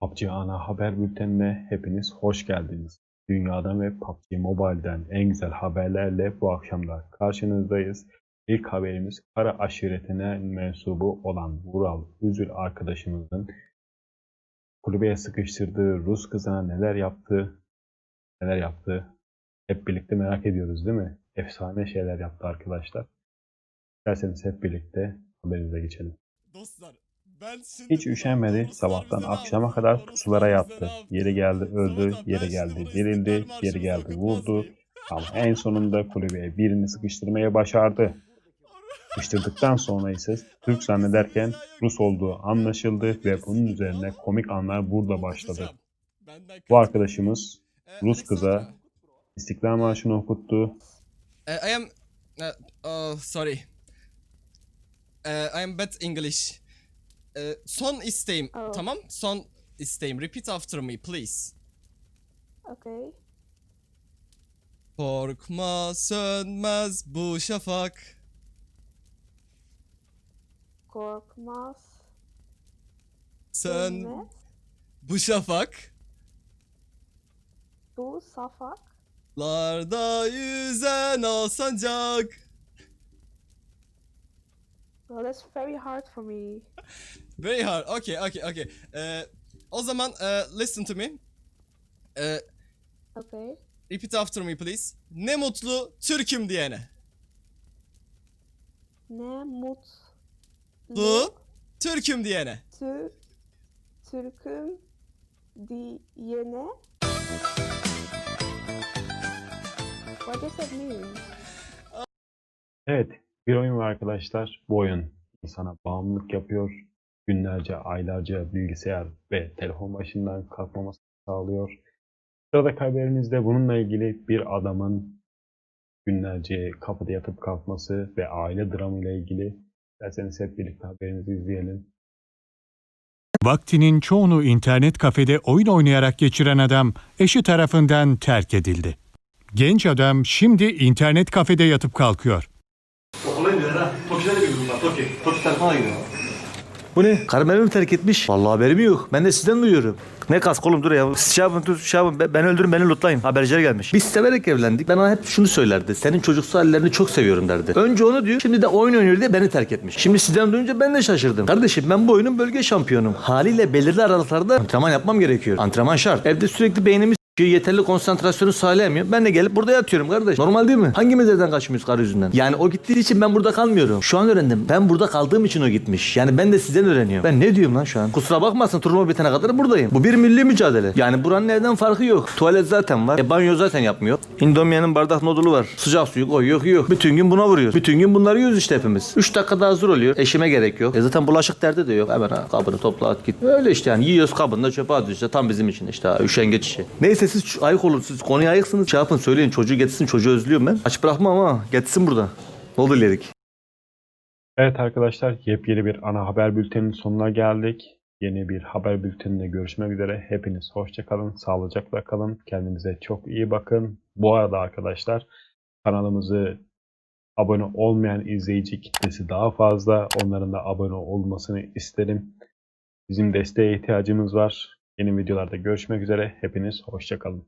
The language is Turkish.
PUBG ana haber bültenine hepiniz hoş geldiniz. Dünyadan ve PUBG Mobile'den en güzel haberlerle bu akşam da karşınızdayız. İlk haberimiz Kara aşiretine mensubu olan Vural Üzül arkadaşımızın kulübeye sıkıştırdığı Rus kızına neler yaptı, neler yaptı hep birlikte merak ediyoruz değil mi? Efsane şeyler yaptı arkadaşlar. İsterseniz hep birlikte haberimize geçelim. Dostlar Hiç üşenmedi. Sabahtan akşama kadar pusulara yattı. Yeri geldi öldü, yeri geldi dirildi, yeri geldi vurdu. Ama en sonunda kulübeye birini sıkıştırmaya başardı. Sıkıştırdıktan sonra ise Türk zannederken Rus olduğu anlaşıldı ve bunun üzerine komik anlar burada başladı. Bu arkadaşımız Rus kıza İstiklal Marşı'nı okuttu. I am uh, oh, sorry. Uh, I am bad English. Uh, son isteğim. Oh. Tamam? Son isteğim. Repeat after me please. Okay. Korkma sönmez bu şafak. Korkmaz. Sön Sönmez. bu şafak. Bu safak. Larda yüzen o sancak. Well, that's very hard for me. Very hard. Okay, okay, okay. Uh, o zaman uh, listen to me. Uh, Okay. repeat after me please. Ne mutlu Türk'üm diyene. Ne mutlu. Bu Türk'üm diyene. Tü, Türk'üm diyene. What does that mean? Evet, bir oyun var arkadaşlar. Bu oyun insana bağımlılık yapıyor. Günlerce, aylarca bilgisayar ve telefon başından kalkmamasını sağlıyor. Sıradaki haberimizde bununla ilgili bir adamın günlerce kapıda yatıp kalkması ve aile dramıyla ilgili. İsterseniz hep birlikte haberimizi izleyelim. Vaktinin çoğunu internet kafede oyun oynayarak geçiren adam eşi tarafından terk edildi. Genç adam şimdi internet kafede yatıp kalkıyor. Okula gidiyor ha. Toki'de de gidiyor. Toki. Toki telefona gidiyor. Bu ne? Karım evi mi terk etmiş? Vallahi haberim yok. Ben de sizden duyuyorum. Ne kask oğlum dur ya. Siz şey yapın dur şey yapın. Ben- Beni öldürün beni lootlayın. Haberciler gelmiş. Biz severek evlendik. Ben ona hep şunu söylerdi. Senin çocuksu hallerini çok seviyorum derdi. Önce onu diyor. Şimdi de oyun oynuyor diye beni terk etmiş. Şimdi sizden duyunca ben de şaşırdım. Kardeşim ben bu oyunun bölge şampiyonum. Haliyle belirli aralıklarda antrenman yapmam gerekiyor. Antrenman şart. Evde sürekli beynimi s**iyor, yeterli konsantrasyonu sağlayamıyor. Ben de gelip burada yatıyorum kardeş. Normal değil mi? Hangimiz evden kaçmıyoruz karı yüzünden? Yani o gittiği için ben burada kalmıyorum. Şu an öğrendim. Ben burada kaldığım için o gitmiş. Yani ben de sizden öğreniyorum. Ben ne diyorum lan şu an? Kusura bakmasın turnuva bitene kadar buradayım. Bu bir milli mücadele. Yani buranın evden farkı yok. Tuvalet zaten var. E banyo zaten yapmıyor. Indomie'nin bardak modulu var. Sıcak suyu koyuyor yok. Bütün gün buna vuruyoruz. Bütün gün bunları yiyoruz işte hepimiz. 3 dakikada hazır oluyor. Eşime gerek yok. E zaten bulaşık derdi de yok. Hemen ha, kabını topla at git. Öyle işte yani yiyoruz kabını da çöpe atıyoruz işte. Tam bizim için işte ha, üşengeç işi. Neyse siz ayık olun. Siz konuya ayıksınız. Şey yapın söyleyin. Çocuğu getirsin. Çocuğu özlüyorum ben. Aç bırakmam ama getirsin burada. Ne olur ilerik. Evet arkadaşlar, yepyeni bir ana haber bülteninin sonuna geldik. Yeni bir haber bülteninde görüşmek üzere. Hepiniz hoşça kalın, sağlıcakla kalın. Kendinize çok iyi bakın. Bu arada arkadaşlar, kanalımızı abone olmayan izleyici kitlesi daha fazla. Onların da abone olmasını isterim. Bizim desteğe ihtiyacımız var. Yeni videolarda görüşmek üzere. Hepiniz hoşça kalın.